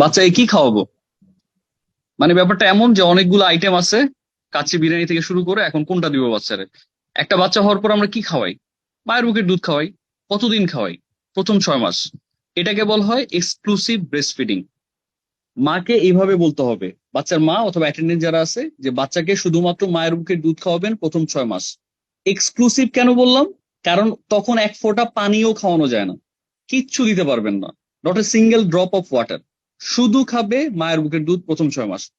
বাচ্চাকে কি খাওয়াবো? মানে ব্যাপারটা এমন যে অনেকগুলো আইটেম আছে, কাচ্চি বিরিয়ানি থেকে শুরু করে এখন কোনটা দিব বাচ্চারে? একটা বাচ্চা হওয়ার পর আমরা কি খাওয়াই? মায়ের বুকের দুধ খাওয়াই, কতদিন খাওয়াই? প্রথম ছয় মাস। এটাকে বলা হয় এক্সক্লুসিভ ব্রেস্ট ফিডিং মাকে এইভাবে বলতে হবে, বাচ্চার মা অথবা অ্যাটেন্ডেন্ট যারা আছে, যে বাচ্চাকে শুধুমাত্র মায়ের বুকের দুধ খাওয়াবেন প্রথম ছয় মাস। এক্সক্লুসিভ কেন বললাম? কারণ তখন এক ফোঁটা পানিও খাওয়ানো যায় না। কিচ্ছু দিতে পারবেন না। Not a single drop of water শুধু খাবে মায়ের বুকের দুধ প্রথম ছয় মাস।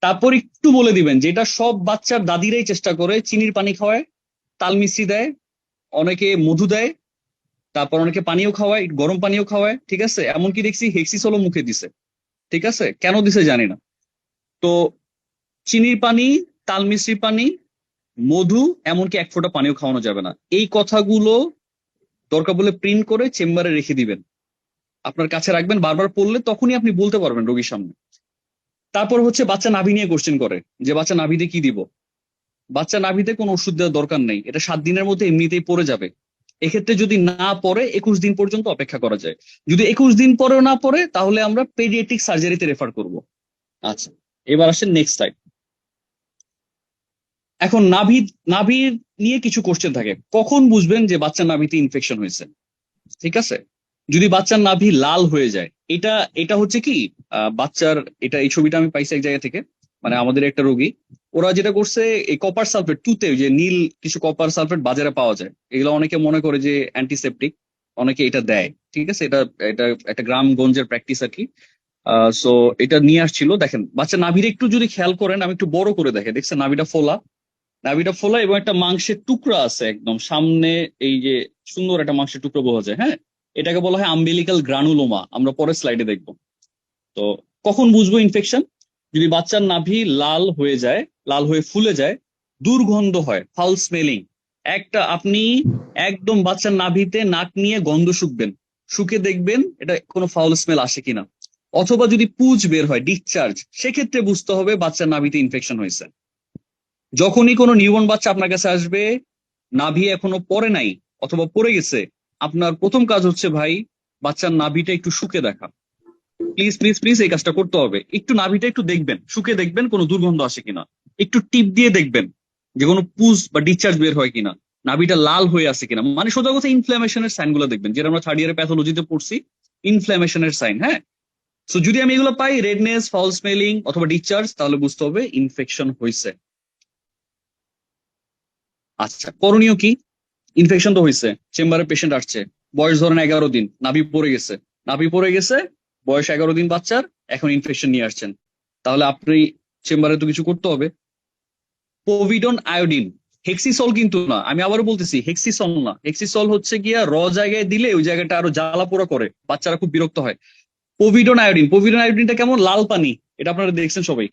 তারপর একটু বলে দিবেন, যেটা সব বাচ্চার দাদিরাই চেষ্টা করে, চিনির পানি খাওয়ায়, তাল মিশ্রি দেয়, অনেকে মধু দেয়, তারপর অনেকে পানিও খাওয়ায়, গরম পানিও খাওয়ায়, ঠিক আছে? এমনকি দেখছি হেক্সিসলও মুখে দিছে। ঠিক আছে? কেন দিছে জানি না। তো চিনির পানি, তাল মিষ্টির পানি মধু, এমনকি এক ফোঁটা পানিও খাওয়ানো যাবে না। এই কথাগুলো দরকার বলে প্রিন্ট করে চেম্বারে রেখে দিবেন। আপনার কাছে রাখবেন, বারবার পড়লে তখনই আপনি বলতে পারবেন রোগীর সামনে। তারপর হচ্ছে বাচ্চা নাভি নিয়ে কোশ্চেন করে, যে বাচ্চা নাভিতে কি দিব? বাচ্চা নাভিতে কোনো ওষুধ দেওয়ার দরকার নেই। এটা সাত দিনের মধ্যে এমনিতেই পড়ে যাবে। এক্ষেত্রে যদি না পড়ে, একুশ দিন পর্যন্ত অপেক্ষা করা যায়। যদি একুশ দিন পরেও না পড়ে, তাহলে আমরা পেডিয়াট্রিক সার্জারিতে রেফার করব। আচ্ছা এবার আসেন নেক্সট টাইপ এখন নাভি নাভির নিয়ে কিছু কোশ্চেন থাকে। কখন বুঝবেন যে বাচ্চার নাভিতে ইনফেকশন হয়েছে? ঠিক আছে? যদি বাচ্চার নাভি লাল হয়ে যায়, এটা এটা হচ্ছে কি? বাচ্চার, এটা এই ছবিটা আমি পাইছি এক জায়গা থেকে মানে আমাদের একটা রোগী, ওরা যেটা করছে, এই কপার সালফেট টুতে যে নীল কিছু কপার সালফেট বাজারে পাওয়া যায়, এগুলো অনেকে মনে করে যে অ্যান্টিসেপটিক অনেকে এটা দেয়, ঠিক আছে? এটা এটা একটা গ্রামগঞ্জের প্র্যাকটিস আর কি। সো এটা নিয়ে আসছিল। দেখেন বাচ্চা নাভির একটু যদি খেয়াল করেন, আমি একটু বড় করে দেখে, দেখছেন নাভিটা ফোলা নাভিটা ফোলা এবং একটা মাংসের টুকরা আছে একদম। সামনে এই যে সুন্দর একটা মাংসের টুকরো বোঝা যায় হ্যাঁ? এটাকে বলা হয় আম্বিলিকাল গ্রানুলোমা আমরা পরের স্লাইডে দেখব। তো কখন বুঝব ইনফেকশন যদি বাচ্চার নাভি লাল হয়ে যায়, লাল হয়ে ফুলে যায়, দুর্গন্ধ হয় ফাউল স্মেলিং একটা আপনি একদম বাচ্চার নাভিতে নাক নিয়ে গন্ধ শুকবেন। শুকে দেখবেন এটা কোনো ফাউল স্মেল আসে কিনা। অথবা যদি পুজ বের হয় ডিসচার্জ সেক্ষেত্রে বুঝতে হবে বাচ্চার নাভিতে ইনফেকশন হয়েছে। যখনই কোনো নিউবর্ন বাচ্চা আপনার কাছে আসবে, নাভি এখনও পরে নাই অথবা পরে গেছে, আপনার প্রথম কাজ হচ্ছে ভাই বাচ্চার নাভিটা একটু শুকে দেখা। প্লিজ প্লিজ প্লিজ এই কাজটা করতে হবে। একটু নাভিটা একটু দেখবেন, শুকে দেখবেন কোনো দুর্গন্ধ আসে কিনা। একটু টিপ দিয়ে দেখবেন যে কোনো পুজ বা ডিসচার্জ বের হয় কিনা, নাভিটা লাল হয়ে আছে কিনা। মানে সোজা কথা ইনফ্লামেশনের সাইনগুলো দেখবেন, যেটা আমরা থার্ড ইয়ারে প্যাথোলজিতে পড়ছি ইনফ্লামেশনের সাইন হ্যাঁ? সো যদি আমি এগুলো পাই রেডনেস ফল স্মেলিং অথবা ডিসচার্জ তাহলে বুঝতে হবে ইনফেকশন হয়েছে আচ্ছা করণীয় কি? ইনফেকশন তো হয়েছে চেম্বারে পেশেন্ট আসছে, বয়স ধরেন এগারো দিন, নাভি পড়ে গেছে। নাভি পড়ে গেছে, বয়স এগারো দিন বাচ্চার, এখন ইনফেকশন নিয়ে আসছেন। তাহলে আপনি চেম্বারে তো কিছু করতে হবে। পোভিডন আয়োডিন হেক্সিসল কিন্তু না, আমি আবারও বলতেছি হেক্সিসল না। হেক্সিসল হচ্ছে গিয়া র জায়গায় দিলে ওই জায়গাটা আরও জ্বালা পোড়া করে, বাচ্চারা খুব বিরক্ত হয়। পোভিডন আয়োডিন পোভিডন আয়োডিনটা কেমন? লাল পানি, এটা আপনারা দেখছেন সবাই।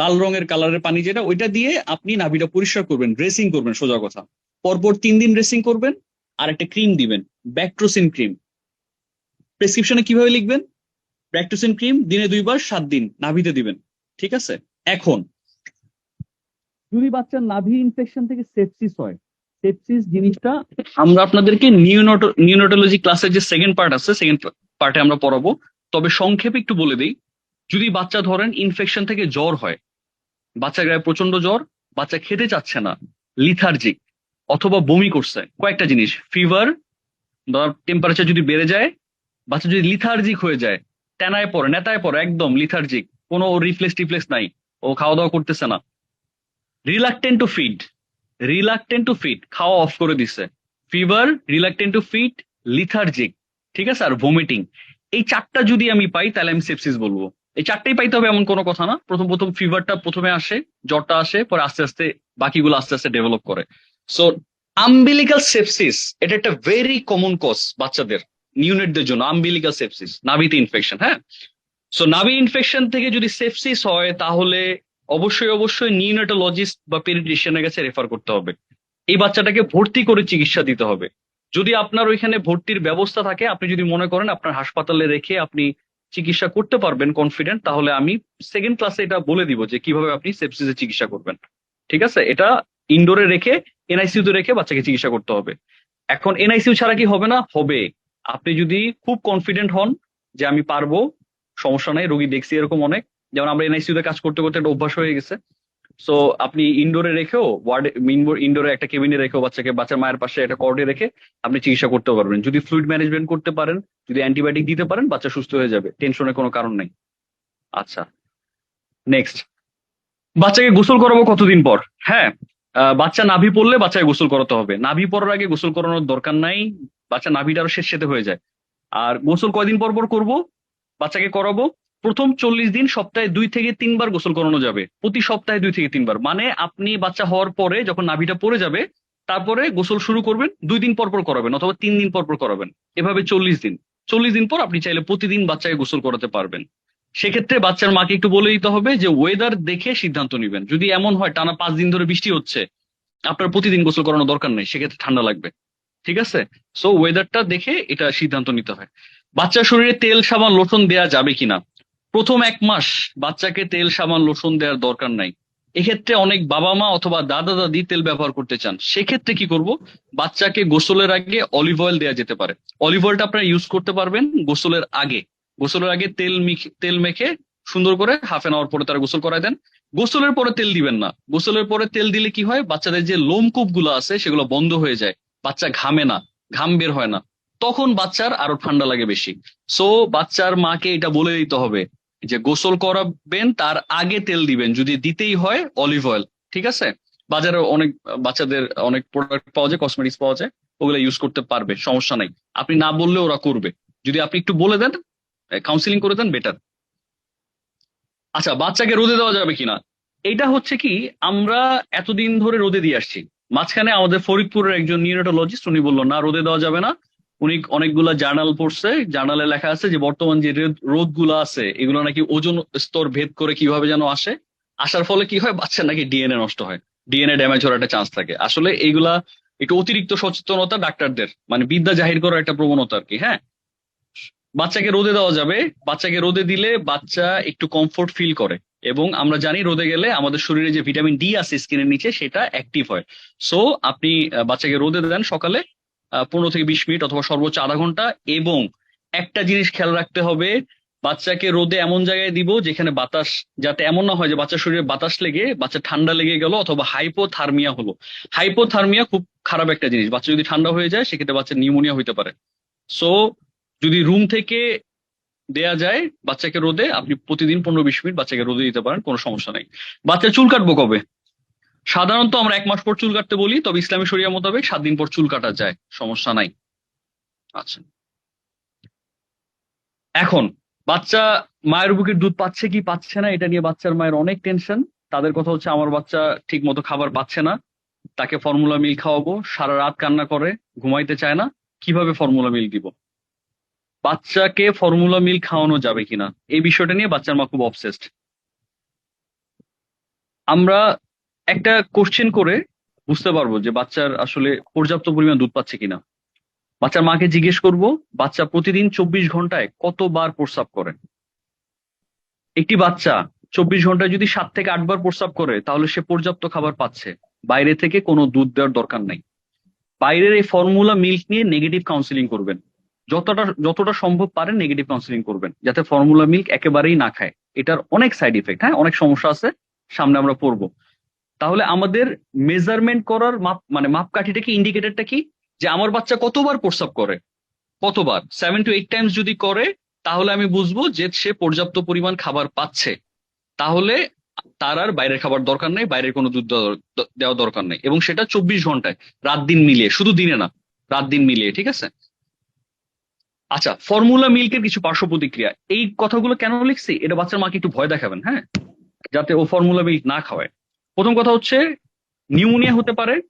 লাল রঙের কালারের পানি যেটা, ওইটা দিয়ে আপনি নাভিটা পরিষ্কার করবেন ড্রেসিং করবেন সোজা কথা। পরপর তিন দিন ড্রেসিং করবেন আর একটা ক্রিম দিবেন ব্যাকট্রোসিন ক্রিম প্রেসক্রিপশনে কীভাবে লিখবেন? ব্যাকট্রোসিন ক্রিম দিনে দুইবার, সাত দিন নাভিতে দিবেন, ঠিক আছে? এখন, যদি বাচ্চার নাভি ইনফেকশন থেকে সেপসিস হয় সেপসিস জিনিসটা আমরা আপনাদেরকে নিউনোটোলজি ক্লাসের যে সেকেন্ড পার্ট আছে সেকেন্ড পার্টে আমরা পড়াবো। তবে সংক্ষেপে একটু বলে দিই যদি বাচ্চা ধরেন ইনফেকশন থেকে জ্বর হয় বাচ্চা গায়ে প্রচণ্ড জ্বর, বাচ্চা খেতে চাচ্ছে না লিথার্জিক অথবা বমি করছে, কয়েকটা জিনিস ফিভার ধর টেম্পারেচার যদি বেড়ে যায়, বাচ্চা যদি লিথার্জিক হয়ে যায় টেনায় পড়ে, নেতায় পড়ে, একদম লিথার্জিক কোনো রিফ্লেক্স টিফ্লেক্স নাই, ও খাওয়া দাওয়া করতেছে না। Reluctant to feed reluctant to feed খাওয়া অফ করে দিছে। Fever reluctant to feed lethargic ঠিক আছে? আর ভমিটিং এই চারটা যদি আমি পাই, তাহলে আমি সেপসিস বলব। এই চারটেই পাইতে হবে এমন কোনো কথা না। প্রথম প্রথম ফিভারটা প্রথমে আসে, জ্বরটা আসে, পরে আস্তে আস্তে বাকিগুলো আস্তে আস্তে ডেভেলপ করে। সো আমবিলিকাল সেপসিস এটা একটা ভেরি কমন কজ বাচ্চাদের নিউনেটদের জন্য আম্বিলিকাল সেপসিস নাভিতে ইনফেকশন হ্যাঁ? সো নাভি ইনফেকশন থেকে যদি সেপসিস হয়, তাহলে অবশ্যই অবশ্যই নিউনেটোলজিস্ট বা পেডিট্রিশিয়ানের কাছে রেফার করতে হবে। এই বাচ্চাটাকে ভর্তি করে চিকিৎসা দিতে হবে। যদি আপনার ওইখানে ভর্তির ব্যবস্থা থাকে, আপনি যদি মনে করেন আপনার হাসপাতালে রেখে আপনি চিকিৎসা করতে পারবেন কনফিডেন্ট তাহলে আমি সেকেন্ড ক্লাসে এটা বলে দিব যে কীভাবে আপনি সেপসিসের চিকিৎসা করবেন। ঠিক আছে? এটা ইনডোরে রেখে এনআইসিউ তে রেখে বাচ্চাকে চিকিৎসা করতে হবে। এখন এনআইসিউ ছাড়া কি হবে না? হবে। আপনি যদি খুব কনফিডেন্ট হন যে আমি পারব, সমস্যা নাই, রোগী দেখছি এরকম অনেক। যেমন আমরা এনআইসিউ তে কাজ করতে করতে একটা অভ্যাস হয়ে গেছে। সো আপনি ইনডোরে রেখেও ওয়ার্ডে ইনডোরে একটা কেবিনে রেখেও বাচ্চাকে, বাচ্চার মায়ের পাশে একটা কর্ডে রেখে আপনি চিকিৎসা করতে পারবেন। যদি ফ্লুইড ম্যানেজমেন্ট করতে পারেন, যদি অ্যান্টিবায়োটিক দিতে পারেন, বাচ্চা সুস্থ হয়ে যাবে। টেনশনের কোনো কারণ নেই। আচ্ছা। নেক্সট বাচ্চাকে গোসল করাবো কতদিন পর? হ্যাঁ বাচ্চা নাভি পড়লে বাচ্চাকে গোসল করাতে হবে। নাভি পড়ার আগে গোসল করানোর দরকার নাই। বাচ্চা নাভিটা আরও শেষ সেতে হয়ে যায়। আর গোসল কয়দিন পর পর করব? বাচ্চাকে করাবো? প্রথম চল্লিশ দিন সপ্তাহে দুই থেকে তিনবার গোসল করানো যাবে। প্রতি সপ্তাহে দুই থেকে তিনবার। মানে আপনি বাচ্চা হওয়ার পরে যখন নাভিটা পড়ে যাবে, তারপরে গোসল শুরু করবেন, দুই দিন পর করাবেন অথবা তিন দিন পর পর করাবেন। এভাবে চল্লিশ দিন। চল্লিশ দিন পর আপনি চাইলে প্রতিদিন বাচ্চাকে গোসল করাতে পারবেন। সেক্ষেত্রে বাচ্চার মাকে একটু বলে দিতে হবে যে ওয়েদার দেখে সিদ্ধান্ত নেবেন। যদি এমন হয়, টানা পাঁচ দিন ধরে বৃষ্টি হচ্ছে, আপনার প্রতিদিন গোসল করানো দরকার নেই, সেক্ষেত্রে ঠান্ডা লাগবে। ঠিক আছে? সো ওয়েদারটা দেখে এটা সিদ্ধান্ত নিতে হয়। বাচ্চার শরীরে তেল, সাবান লোশন দেওয়া যাবে কিনা? প্রথম এক মাস বাচ্চাকে তেল, সাবান, লোশন দেওয়ার দরকার নাই। এক্ষেত্রে অনেক বাবা মা অথবা দাদা দাদি তেল ব্যবহার করতে চান। সেক্ষেত্রে কি করব? বাচ্চাকে গোসলের আগে অলিভ অয়েল দেওয়া যেতে পারে। অলিভ অয়েলটা আপনারা ইউজ করতে পারবেন গোসলের আগে। গোসলের আগে তেল তেল মেখে সুন্দর করে হাফ এন আওয়ার পরে তারা গোসল করায় দেন। গোসলের পরে তেল দিবেন না। গোসলের পরে তেল দিলে কি হয়? বাচ্চাদের যে লোমকূপগুলো আছে সেগুলো বন্ধ হয়ে যায়। বাচ্চা ঘামে না, ঘাম বের হয় না। তখন বাচ্চার আরও ঠান্ডা লাগে বেশি। সো বাচ্চার মাকে এটা বলে দিতে হবে। যে গোসল করাবেন, তার আগে তেল দিবেন। যদি দিতেই হয়, অলিভ অয়েল, ঠিক আছে? বাজারে অনেক বাচ্চাদের অনেক প্রোডাক্ট পাওয়া যায় কসমেটিক্স পাওয়া যায়, ওগুলো ইউজ করতে পারবে, সমস্যা নাই। আপনি না বললে ওরা করবে। যদি আপনি একটু বলে দেন কাউন্সিলিং করে দেন বেটার আচ্ছা বাচ্চাকে রোদে দেওয়া যাবে কিনা? এটা হচ্ছে কি, আমরা এতদিন ধরে রোদে দিয়ে আসছি। মাঝখানে আমাদের ফরিদপুরের একজন নিউরোটোলজিস্ট উনি বলল, না, রোদে দেওয়া যাবে না। উনি অনেকগুলা জার্নাল পড়ছে, জার্নালে লেখা আছে যে বর্তমান যে রোদ আছে, এগুলো নাকি ওজন স্তর ভেদ করে কীভাবে যেন আসে। আসার ফলে কি হয়? বাচ্চার নাকি ডিএনএ নষ্ট হয়। ডিএনএ ড্যামেজ হওয়ার একটা চান্স থাকে। আসলে এইগুলা একটু অতিরিক্ত সচেতনতা ডাক্তারদের মানে বিদ্যা জাহির করার একটা প্রবণতা আর কি হ্যাঁ? বাচ্চাকে রোদে দেওয়া যাবে। বাচ্চাকে রোদে দিলে বাচ্চা একটু কমফোর্ট ফিল করে। এবং আমরা জানি রোদে গেলে আমাদের শরীরে যে ভিটামিন ডি আছে স্কিনের নিচে, সেটা অ্যাক্টিভ হয়। সো আপনি বাচ্চাকে রোদে দেন সকালে পনেরো থেকে বিশ মিনিট অথবা সর্বোচ্চ আধা ঘণ্টা এবং একটা জিনিস খেয়াল রাখতে হবে, বাচ্চাকে রোদে এমন জায়গায় দিব যেখানে বাতাস যাতে এমন না হয় যে বাচ্চার শরীরে বাতাস লেগে, বাচ্চা ঠান্ডা লেগে গেল অথবা হাইপোথার্মিয়া হলো। হাইপোথার্মিয়া খুব খারাপ একটা জিনিস। বাচ্চা যদি ঠান্ডা হয়ে যায়, সেক্ষেত্রে বাচ্চার নিউমোনিয়া হইতে পারে। সো যদি রুম থেকে দেয়া যায় বাচ্চাকে রোদে, আপনি প্রতিদিন পনেরো বিশ মিনিট বাচ্চাকে রোদে দিতে পারেন, কোনো সমস্যা নেই। বাচ্চা চুল কাটবো কবে? সাধারণত আমরা এক মাস পর চুল কাটতে বলি, তবে ইসলামী শরিয়া মোতাবেক সাত দিন পর চুল কাটা যায়, সমস্যা নাই। আচ্ছা। এখন, বাচ্চা মায়ের বুকের দুধ পাচ্ছে কি পাচ্ছে না, এটা নিয়ে বাচ্চার মায়ের অনেক টেনশন তাদের কথা হচ্ছে, আমার বাচ্চা ঠিক মতো খাবার পাচ্ছে না, তাকে ফর্মুলা মিল খাওয়াবো, সারা রাত কান্না করে, ঘুমাইতে চায় না, কীভাবে ফর্মুলা মিল দিব? বাচ্চাকে ফর্মুলা মিল খাওয়ানো যাবে কিনা? এই বিষয়টা নিয়ে বাচ্চার মা খুব অবসেসড আমরা একটা কোশ্চেন করে বুঝতে পারব যে বাচ্চার আসলে পর্যাপ্ত পরিমাণ দুধ পাচ্ছে কিনা। বাচ্চার মাকে জিজ্ঞেস করব, বাচ্চা প্রতিদিন চব্বিশ ঘন্টায় কতবার প্রস্রাব করে? একটি বাচ্চা চব্বিশ ঘন্টায় যদি সাত থেকে আটবার প্রস্রাব করে, তাহলে সে পর্যাপ্ত খাবার পাচ্ছে। বাইরে থেকে কোনো দুধ দেওয়ার দরকার নাই। বাইরের এই ফর্মুলা মিল্ক নিয়ে নেগেটিভ কাউন্সিলিং করবেন। যতটা যতটা সম্ভব পারেন নেগেটিভ কাউন্সিলিং করবেন, যাতে ফর্মুলা মিল্ক একেবারেই না খায়। এটার অনেক সাইড ইফেক্ট হ্যাঁ? অনেক সমস্যা আছে, সামনে আমরা পড়ব। তাহলে আমাদের মেজারমেন্ট করার মাপ মানে মাপকাঠিটা কি ইন্ডিকেটরটা কি? যে আমার বাচ্চা কতবার প্রস্রাব করে? কতবার? সেভেন টু এইট টাইমস যদি করে, তাহলে আমি বুঝব যে সে পর্যাপ্ত পরিমাণ খাবার পাচ্ছে। তাহলে তার আর বাইরের খাবার দরকার নেই, বাইরের কোনো দুধ দেওয়া- দরকার নেই। এবং সেটা চব্বিশ ঘন্টায়, রাত দিন মিলিয়ে, শুধু দিনে না, রাত দিন মিলিয়ে, ঠিক আছে? আচ্ছা ফর্মুলা মিল্কের কিছু পার্শ্ব প্রতিক্রিয়া এই কথাগুলো কেন লিখছি? এটা বাচ্চার মাকে একটু ভয় দেখাবেন হ্যাঁ? যাতে ও ফর্মুলা মিল্ক না খাওয়ায়। প্রথম কথা হচ্ছে, নিউমোনিয়া হতে পারে,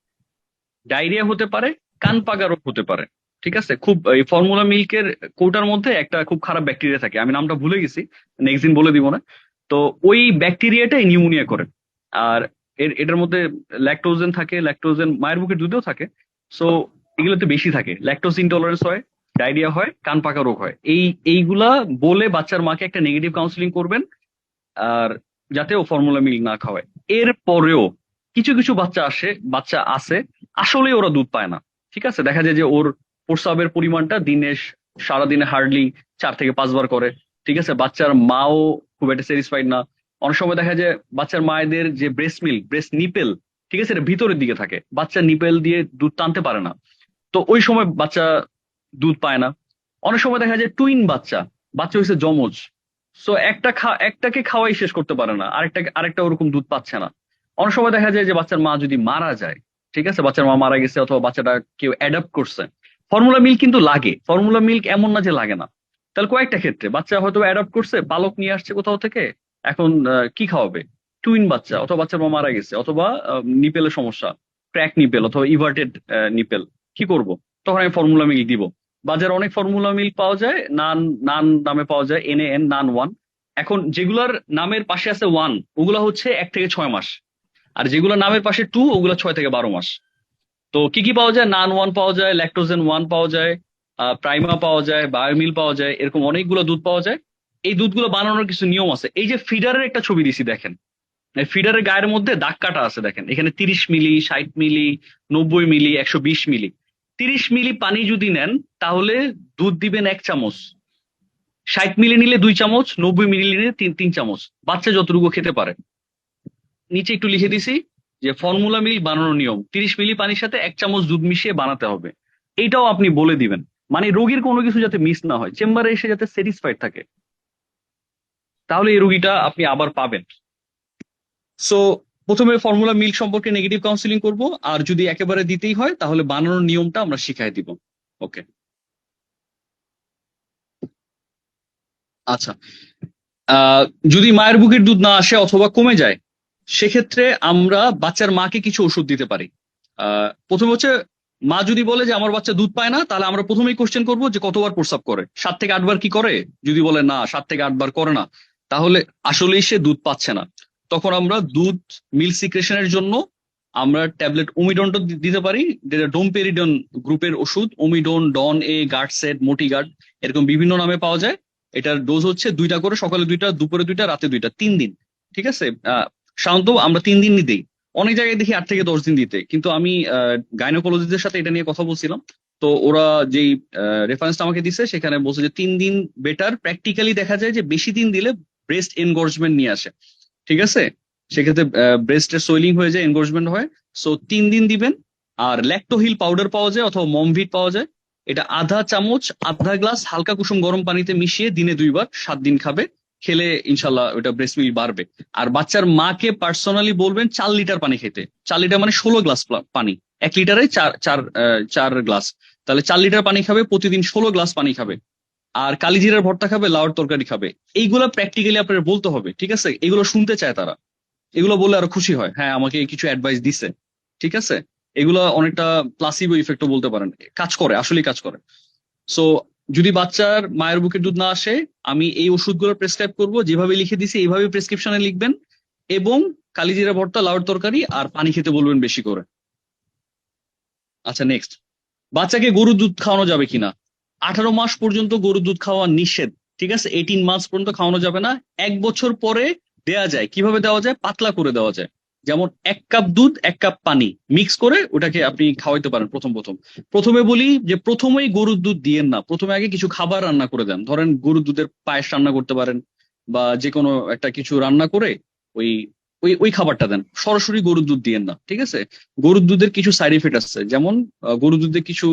ডায়রিয়া হতে পারে, কান পাগা রোগ হতে পারে। ঠিক আছে? খুব, এই ফর্মুলা মিল্কের কৌটার মধ্যে একটা খুব খারাপ ব্যাকটেরিয়া থাকে। আমি নামটা ভুলে গেছি নেক্সট দিন বলে দিব না। তো ওই ব্যাকটেরিয়াটাই নিউমোনিয়া করে। আর এর, এটার মধ্যে ল্যাকটোজেন থাকে ল্যাকটোজেন মায়ের বুকের দুধেও থাকে। সো এগুলোতে বেশি থাকে। ল্যাকটোজ ইনটলারেন্স হয়, ডায়রিয়া হয়, কান পাকা রোগ হয়। এই, এইগুলা বলে বাচ্চার মাকে একটা নেগেটিভ কাউন্সিলিং করবেন। আর যাতে ও ফর্মুলা মিল্ক না খাওয়ায়। এর পরেও কিছু কিছু বাচ্চা আসে, বাচ্চা আছে আসলে ওরা দুধ পায় না। ঠিক আছে? দেখা যায় যে ওর প্রস্রাবের পরিমাণটা দিনে সারাদিনে হার্ডলি চার থেকে পাঁচবার করে। ঠিক আছে? বাচ্চার মাও খুব একটা স্যাটিসফাইড না। অনেক সময় দেখা যায় বাচ্চার মায়েদের যে ব্রেস্ট মিল ব্রেস্ট নিপেল ঠিক আছে? এটা ভিতরের দিকে থাকে। বাচ্চা নিপেল দিয়ে দুধ টানতে পারে না। তো ওই সময় বাচ্চা দুধ পায় না। অনেক সময় দেখা যায় টুইন বাচ্চা বাচ্চা হয়েছে জমজ সো একটা একটাকে খাওয়াই শেষ করতে পারে না। আরেকটা আরেকটা ওরকম দুধ পাচ্ছে না। অনেক সময় দেখা যায় যে বাচ্চার মা যদি মারা যায়, ঠিক আছে? বাচ্চার মা মারা গেছে অথবা বাচ্চাটা কেউ অ্যাডাপ্ট করছে। ফর্মুলা মিল্ক কিন্তু লাগে। ফর্মুলা মিল্ক এমন না যে লাগে না। তাহলে কয়েকটা ক্ষেত্রে, বাচ্চা হয়তো অ্যাডাপ্ট করছে পালক নিয়ে আসছে কোথাও থেকে, এখন কি খাওয়াবে? টুইন বাচ্চা, অথবা বাচ্চার মা মারা গেছে, অথবা নিপেলের সমস্যা। ক্র্যাক নিপেল অথবা ইভার্টেড নিপেল কি করব? তখন আমি ফর্মুলা মিল্ক দিব। বাজারে অনেক ফর্মুলা মিল্ক পাওয়া যায় নান নান নামে পাওয়া যায় এন এন নান ওয়ান এখন যেগুলার নামের পাশে আছে ওয়ান ওগুলা হচ্ছে এক থেকে ছয় মাস। আর যেগুলো নামের পাশে টু ওগুলো ছয় থেকে বারো মাস। তো কি কি পাওয়া যায়? নান ওয়ান পাওয়া যায় ল্যাকটোজেন ওয়ান পাওয়া যায় প্রাইমা পাওয়া যায় বায়োমিল পাওয়া যায়, এরকম অনেকগুলো দুধ পাওয়া যায়। এই দুধগুলো বানানোর কিছু নিয়ম আছে। এই যে ফিডারের একটা ছবি দিছি, দেখেন। ফিডারের গায়ের মধ্যে দাগ কাটা আছে, দেখেন। এখানে তিরিশ মিলি, ষাট মিলি, নব্বই মিলি, একশো বিশ মিলি। তিরিশ মিলি পানি যদি নেন, তাহলে দুধ দিবেন এক চামচ। ষাট মিলি নিলে দুই চামচ, নব্বই মিলি নিলে তিন তিন চামচ। বাচ্চা যতটুকু খেতে পারে। নিচে একটু লিখে দিছি যে, ফর্মুলা মিল্ক বানানোর নিয়ম। তিরিশ মিলি পানির সাথে এক চামচ দুধ মিশিয়ে বানাতে হবে। এইটাও আপনি বলে দিবেন। মানে রোগীর কোনো কিছু যাতে মিস না হয়। চেম্বারে এসে যাতে স্যাটিসফাইড থাকে। তাহলে এই রোগীটা আপনি আবার পাবেন। সো প্রথমে ফর্মুলা মিল সম্পর্কে নেগেটিভ কাউন্সিলিং করব, আর যদি একেবারে দিতেই হয়, তাহলে বানানোর নিয়মটা আমরা শিখাই দিব। ওকে আচ্ছা। যদি মায়ের বুকের দুধ না আসে অথবা কমে যায়, সেক্ষেত্রে আমরা বাচ্চার মাকে কিছু ওষুধ দিতে পারি। প্রথমে হচ্ছে, মা যদি বলে যে আমার বাচ্চা দুধ পায় না, তাহলে আমরা প্রথমেই কোশ্চেন করব যে কতবার প্রস্রাব করে? সাত থেকে আটবার কি করে? যদি বলে না, সাত থেকে আটবার করে না, তাহলে আসলেই সে দুধ পাচ্ছে না। তখন আমরা দুধ মিল্ক সিক্রেশনের জন্য আমরা ট্যাবলেট ওমিডনটা দিতে পারি। যেটা ডোমপেরিডন গ্রুপের ওষুধ ওমিডন ডন এ গার্ড সেট মোটিগার্ড এরকম বিভিন্ন নামে পাওয়া যায়। এটার ডোজ হচ্ছে দুইটা করে, সকালে দুইটা, দুপুরে দুইটা, রাতে দুইটা, তিন দিন। ঠিক আছে? সাধারণত আমরা তিন দিন দিই। অনেক জায়গায় দেখি আট থেকে দশ দিন দিতে। কিন্তু আমি গাইনোকোলজিদের সাথে এটা নিয়ে কথা বলছিলাম। তো ওরা যেই রেফারেন্সটা আমাকে দিছে, সেখানে বলছে যে তিন দিন বেটার প্র্যাকটিক্যালি দেখা যায় যে বেশি দিন দিলে ব্রেস্ট এনগোর্জমেন্ট নিয়ে আসে। ঠিক আছে? সেক্ষেত্রে ব্রেস্টের সোয়েলিং হয়ে যায় এনগোর্জমেন্ট হয়। সো তিন দিন দিবেন। আর ল্যাক্টোহিল পাউডার পাওয়া যায় অথবা মমভিট পাওয়া যায়। এটা আধা চামচ, আধা গ্লাস হালকা কুসুম গরম পানিতে মিশিয়ে দিনে দুইবার, সাত দিন খাবে। খেলে ইনশাল্লাহ ওটা ব্রেস্ট মিল বাড়বে। আর বাচ্চার মাকে পার্সোনালি বলবেন, চার লিটার পানি খেতে। চার লিটার মানে ষোলো গ্লাস পানি। এক লিটারে চার চার চার গ্লাস তাহলে চার লিটার পানি খাবে, প্রতিদিন ষোলো গ্লাস পানি খাবে। আর কালিজিরার ভর্তা খাবে, লাউর তরকারি খাবে। এইগুলো প্র্যাকটিক্যালি আপনার বলতে হবে, ঠিক আছে? এগুলো শুনতে চায় তারা। এগুলো বললে আরও খুশি হয়। হ্যাঁ আমাকে কিছু অ্যাডভাইস দিছে, ঠিক আছে? এগুলো অনেকটা প্লাসিবো ইফেক্টও বলতে পারেন। কাজ করে, আসলেই কাজ করে। সো যদি বাচ্চার মায়ের বুকের দুধ না আসে, আমি এই ওষুধগুলো প্রেসক্রাইব করব, যেভাবে লিখে দিছি, এইভাবে প্রেসক্রিপশনে লিখবেন, এবং কালিজিরা ভর্তা, লাউর তরকারি আর পানি খেতে বলবেন বেশি করে। আচ্ছা নেক্সট বাচ্চাকে গরুর দুধ খাওয়ানো যাবে কিনা? আঠারো মাস পর্যন্ত গরুর দুধ খাওয়া নিষেধ, ঠিক আছে? এইটিন মাস পর্যন্ত খাওয়ানো যাবে না। এক বছর পরে দেয়া যায়। কীভাবে দেওয়া যায়? পাতলা করে দেওয়া যায়। যেমন এক কাপ দুধ, এক কাপ পানি মিক্স করে ওটাকে আপনি খাওয়াইতে পারেন প্রথম প্রথম। প্রথমে বলি যে প্রথমেই গরুর দুধ দিয়েন না। প্রথমে আগে কিছু খাবার রান্না করে দেন। ধরেন গরুর দুধের পায়েস রান্না করতে পারেন বা যে কোনো একটা কিছু রান্না করে ওই ওই ওই খাবারটা দেন। সরাসরি গরুর দুধ দিয়েন না, ঠিক আছে? গরুর দুধের কিছু সাইড এফেক্ট আছে। যেমন গরুর দুধে কিছু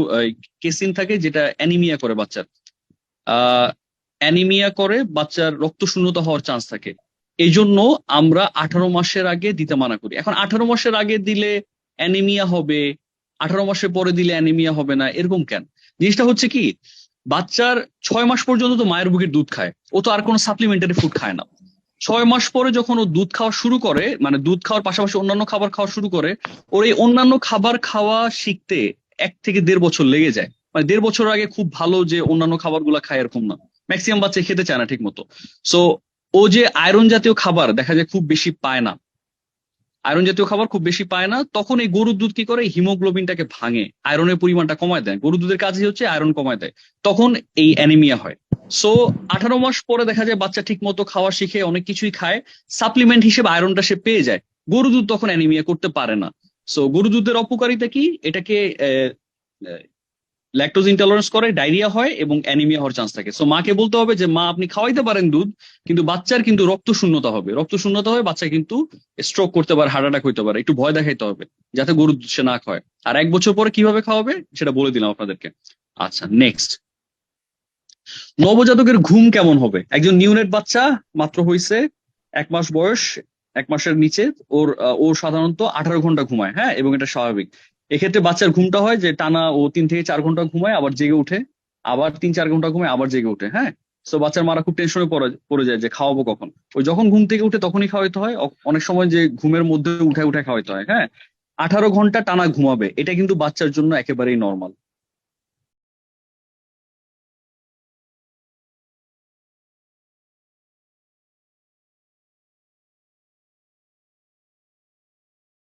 কেসিন থাকে যেটা অ্যানিমিয়া করে বাচ্চার। অ্যানিমিয়া করে বাচ্চার রক্ত শূন্যতা হওয়ার চান্স থাকে। এই জন্য আমরা আঠারো মাসের আগে দিতে মানা করি। এখন আঠারো মাসের আগে দিলে অ্যানিমিয়া হবে, আঠারো মাসের পরে দিলে অ্যানিমিয়া হবে না, এরকম কেন? জিনিসটা হচ্ছে কি, বাচ্চার ছয় মাস পর্যন্ত তো মায়ের বুকের দুধ খায়। ও তো আর কোনো সাপ্লিমেন্টারি ফুড খায় না। ছয় মাস পরে যখন ও দুধ খাওয়া শুরু করে মানে দুধ খাওয়ার পাশাপাশি অন্যান্য খাবার খাওয়া শুরু করে, ওর এই অন্যান্য খাবার খাওয়া শিখতে এক থেকে দেড় বছর লেগে যায়। মানে দেড় বছর আগে খুব ভালো যে অন্যান্য খাবারগুলো খায় এরকম না। ম্যাক্সিমাম বাচ্চা খেতে চায় না ঠিক মতো সো ও যে আয়রন জাতীয় খাবার দেখা যায় খুব বেশি পায় না। আয়রন জাতীয় খাবার খুব বেশি পায় না, তখন এই গরুর দুধ কি করে? হিমোগ্লোবিনটাকে ভাঙে। আয়রনের পরিমাণটা কমায় দেয়। গরুর দুধের কাজই হচ্ছে আয়রন কমায় দেয়। তখন এই অ্যানিমিয়া হয়। সো আঠারো মাস পরে দেখা যায় বাচ্চা ঠিক মতো খাওয়া শিখে, অনেক কিছুই খায়। সাপ্লিমেন্ট হিসেবে আয়রনটা সে পেয়ে যায়। গরু দুধ তখন অ্যানিমিয়া করতে পারে না। সো গরু দুধের অপকারিতা কি? এটাকে ল্যাকটোজ ইনটলারেন্স করে ডায়রিয়া হয় এবং অ্যানিমিয়া হওয়ার চান্স থাকে। সো মাকে বলতে হবে যে, মা, আপনি খাওয়াইতে পারেন দুধ, কিন্তু বাচ্চার কিন্তু রক্ত শূন্যতা হবে। রক্ত শূন্যতা হয় বাচ্চা কিন্তু স্ট্রোক করতে পারে হার্ট অ্যাটাক হইতে পারে। একটু ভয় দেখাইতে হবে, যাতে গরু দুধ সে না খায়। আর এক বছর পরে কীভাবে খাওয়াবে, সেটা বলে দিলাম আপনাদেরকে। আচ্ছা নেক্সট নবজাতকের ঘুম কেমন হবে? একজন নিউনেট বাচ্চা মাত্র হইছে এক মাস বয়স, এক মাসের নিচে, ওর ও সাধারণত আঠারো ঘণ্টা ঘুমায় হ্যাঁ? এবং এটা স্বাভাবিক। এক্ষেত্রে বাচ্চার ঘুমটা হয় যে টানা ও তিন থেকে চার ঘণ্টা ঘুমায়, আবার জেগে উঠে আবার তিন চার ঘণ্টা ঘুমায়, আবার জেগে উঠে হ্যাঁ? তো বাচ্চার মারা খুব টেনশনে পড়ে যায় যে খাওয়াবো কখন। ওই যখন ঘুম থেকে উঠে তখনই খাওয়াইতে হয়। অনেক সময় যে ঘুমের মধ্যে উঠে উঠে খাওয়াইতে হয় হ্যাঁ? আঠারো ঘণ্টা টানা ঘুমাবে। এটা কিন্তু বাচ্চার জন্য একেবারেই নর্মাল